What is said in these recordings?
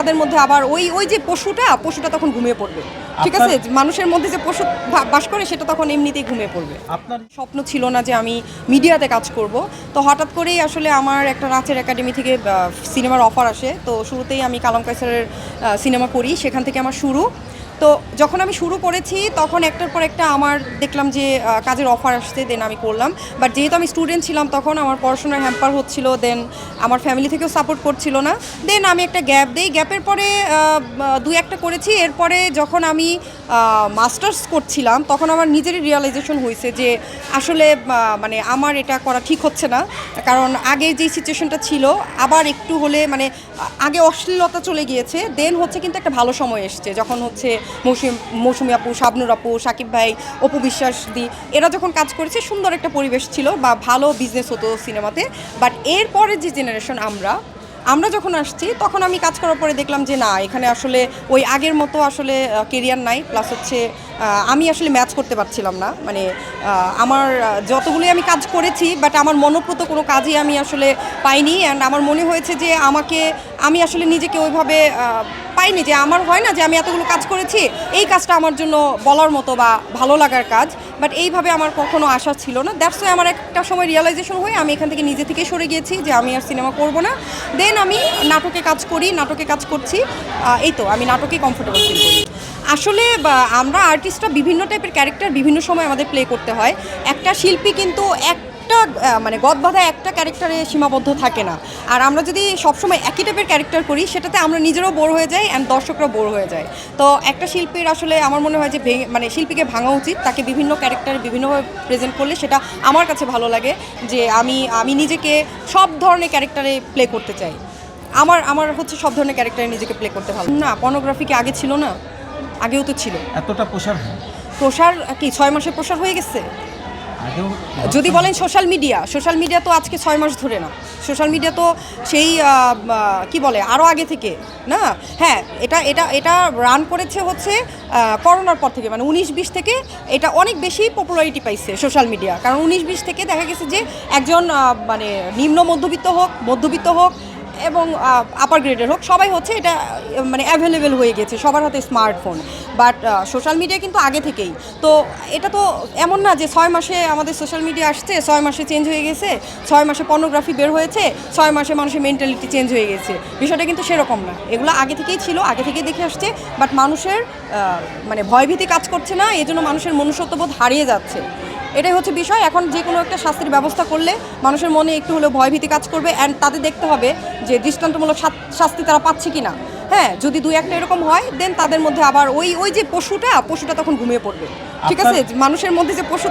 তাদের মধ্যে আবার ওই ওই যে পশুটা পশুটা তখন ঘুমিয়ে পড়বে। ঠিক আছে? মানুষের মধ্যে যে পশু বাস করে সেটা তখন এমনিতেই ঘুমিয়ে পড়বে। আপনার স্বপ্ন ছিল না যে আমি মিডিয়াতে কাজ করব। তো হঠাৎ করেই আসলে আমার একটা নাচের একাডেমি থেকে সিনেমার অফার আসে। তো শুরুতেই আমি কালাম কাইসারের সিনেমা করি। সেখান থেকে আমার শুরু। তো যখন আমি শুরু করেছি, তখন একটার পর একটা আমার দেখলাম যে কাজের অফার আসছে দেন আমি করলাম। বাট যেহেতু আমি স্টুডেন্ট ছিলাম, তখন আমার পড়াশোনার হ্যাম্পার হচ্ছিল দেন আমার ফ্যামিলি থেকেও সাপোর্ট করছিল না। দেন আমি একটা গ্যাপ দিই। গ্যাপের পরে দুই একটা করেছি। এরপরে যখন আমি মাস্টার্স করছিলাম, তখন আমার নিজেরই রিয়েলাইজেশন হয়েছে যে আসলে মানে আমার এটা করা ঠিক হচ্ছে না। কারণ আগে যে সিচুয়েশনটা ছিল, আবার একটু হলে মানে আগে অশ্লীলতা চলে গিয়েছে দেন হচ্ছে কিন্তু একটা ভালো সময় এসছে। যখন হচ্ছে মৌসুম, মৌসুমি আপু, শাবনুর আপু, সাকিব ভাই, অপু বিশ্বাস দি, এরা যখন কাজ করেছে, সুন্দর একটা পরিবেশ ছিল বা ভালো বিজনেস হতো সিনেমাতে বাট এরপরে যে জেনারেশন আমরা আমরা যখন আসছি, তখন আমি কাজ করার পরে দেখলাম যে না, এখানে আসলে ওই আগের মতো আসলে কেরিয়ার নাই। প্লাস হচ্ছে আমি আসলে ম্যাচ করতে পারছিলাম না। মানে আমার যতগুলি আমি কাজ করেছি বাট আমার মনোপ্রত কোনো কাজই আমি আসলে পাইনি। অ্যান্ড আমার মনে হয়েছে যে আমাকে, আমি আসলে নিজেকে ওইভাবে পাইনি যে আমার হয় না যে আমি এতগুলো কাজ করেছি, এই কাজটা আমার জন্য বলার মতো বা ভালো লাগার কাজ। বাট এইভাবে আমার কখনো আশা ছিল না। দ্যাটস আমার একটা সময় রিয়েলাইজেশন হয়ে আমি এখান থেকে নিজে থেকে সরে গিয়েছি যে আমি আর সিনেমা করব না। দেন আমি নাটকে কাজ করি, নাটকে কাজ করছি। এই তো, আমি নাটকে কমফোর্টেবল ফিল করি। আসলে আমরা আর্টিস্টরা বিভিন্ন টাইপের ক্যারেক্টার বিভিন্ন সময় আমাদের প্লে করতে হয়। একটা শিল্পী কিন্তু একটা মানে গদবাধা একটা ক্যারেক্টারে সীমাবদ্ধ থাকে না। আর আমরা যদি সবসময় একই টাইপের ক্যারেক্টার করি সেটাতে আমরা নিজেরও বোর হয়ে যাই অ্যান্ড দর্শকরাও বোর হয়ে যায়। তো একটা শিল্পীর আসলে আমার মনে হয় যে মানে শিল্পীকে ভাঙা উচিত। তাকে বিভিন্ন ক্যারেক্টারে বিভিন্নভাবে প্রেজেন্ট করলে সেটা আমার কাছে ভালো লাগে যে আমি আমি নিজেকে সব ধরনের ক্যারেক্টারে প্লে করতে চাই। আমার আমার হচ্ছে সব ধরনের ক্যারেক্টারে নিজেকে প্লে করতে ভালো। না পর্নোগ্রাফি কি আগে ছিল না? আগেও তো ছিল। এতটা প্রসার প্রসার কি ছয় মাসের প্রসার হয়ে গেছে? যদি বলেন সোশ্যাল মিডিয়া সোশ্যাল মিডিয়া তো আজকে ছয় মাস ধরে না। সোশ্যাল মিডিয়া তো সেই কি বলে আরও আগে থেকে, না? হ্যাঁ এটা এটা এটা রান করেছে হচ্ছে করোনার পর থেকে মানে উনিশ বিশ থেকে এটা অনেক বেশি পপুলারিটি পাইছে সোশ্যাল মিডিয়া কারণ উনিশ বিশ থেকে দেখা গেছে যে একজন মানে নিম্ন মধ্যবিত্ত হোক মধ্যবিত্ত হোক এবং আপার গ্রেডের হোক সবাই হচ্ছে এটা মানে অ্যাভেলেবেল হয়ে গেছে সবার হাতে স্মার্টফোন বাট সোশ্যাল মিডিয়া কিন্তু আগে থেকেই। তো এটা তো এমন না যে ছয় মাসে আমাদের সোশ্যাল মিডিয়া আসছে, ছয় মাসে চেঞ্জ হয়ে গেছে, ছয় মাসে পর্নোগ্রাফি বের হয়েছে, ছয় মাসে মানুষের মেন্টালিটি চেঞ্জ হয়ে গেছে। বিষয়টা কিন্তু সেরকম না। এগুলো আগে থেকেই ছিল, আগে থেকেই দেখে আসছে বাট মানুষের মানে ভয়ভীতি কাজ করছে না এই জন্য মানুষের মনুষ্যত্ববোধ হারিয়ে যাচ্ছে। এটাই হচ্ছে বিষয়। এখন যে কোনো একটা শাস্তির ব্যবস্থা করলে মানুষের মনে একটু হলেও ভয়ভীতি কাজ করবে অ্যান্ড তাদের দেখতে হবে যে দৃষ্টান্তমূলক শাস্তি তারা পাচ্ছে কি না হ্যাঁ যদি দুই একটা এরকম হয় দেন তাদের মধ্যে আবার ওই ওই যে পশুটা পশুটা তখন ঘুমিয়ে পড়বে। ঠিক আছে মানুষের মধ্যে যে পশু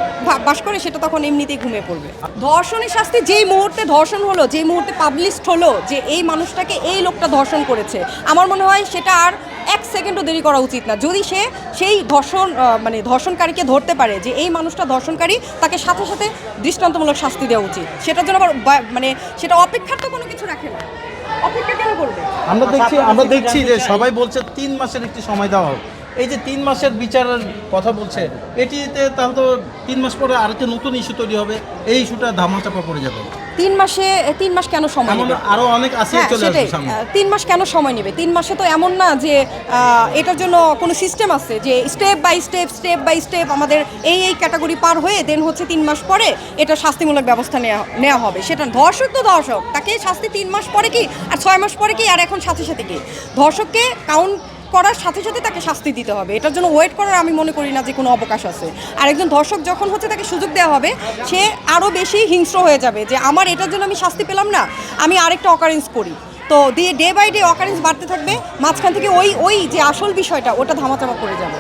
বাস করে সেটা তখন এমনিতেই ঘুমিয়ে পড়বে। ধর্ষণের শাস্তি যেই মুহূর্তে ধর্ষণ হলো যেই মুহূর্তে পাবলিশড হলো যে এই মানুষটাকে এই লোকটা ধর্ষণ করেছে আমার মনে হয় সেটা আর এক সেকেন্ডও দেরি করা উচিত না। যদি সে সেই ধর্ষণ মানে ধর্ষণকারীকে ধরতে পারে যে এই মানুষটা ধর্ষণকারী তাকে সাথে সাথে দৃষ্টান্তমূলক শাস্তি দেওয়া উচিত। সেটার জন্য আবার মানে সেটা অপেক্ষার তো কোনো কিছু রাখে না। অপেক্ষা কেন করবে? আমরা দেখছি আমরা দেখছি যে সবাই বলছে তিন মাসের একটি সময় দেওয়া হোক। এই যে তিন মাসের বিচারের কথা বলছে এটিতে তাহলে তো তিন মাস পরে আরেকটা নতুন ইস্যু তৈরি হবে এই ইস্যুটা ধামাচাপা পড়ে যাবে। তিন মাসে তিন মাস কেন সময় নেবে? আরও অনেক আছে হ্যাঁ চলে আসবে তিন মাস কেন সময় নেবে? তিন মাসে তো এমন না যে এটার জন্য কোনো সিস্টেম আছে যে step by step step by step আমাদের এই এই ক্যাটাগরি পার হয়ে দেন হচ্ছে তিন মাস পরে এটা শাস্তিমূলক ব্যবস্থা নেওয়া নেওয়া হবে। সেটা ধর্ষক তো ধর্ষক তাকে শাস্তি তিন মাস পরে কি আর ছয় মাস পরে কি আর এখন সাথে সাথে কি? ধর্ষককে কাউন্ট করার সাথে সাথে তাকে শাস্তি দিতে হবে। এটার জন্য ওয়েট করার আমি মনে করি না যে কোনো অবকাশ আছে। আর একজন ধর্ষক যখন হচ্ছে তাকে সুযোগ দেওয়া হবে, সে আরও বেশি হিংস্র হয়ে যাবে যে, আমার এটার জন্য আমি শাস্তি পেলাম না, আমি আরেকটা অকারেন্স করি। তো দিয়ে ডে বাই ডে অকারেন্স বাড়তে থাকবে, মাঝখান থেকে ওই ওই যে আসল বিষয়টা, ওটা ধামাচাপা করে যাবে।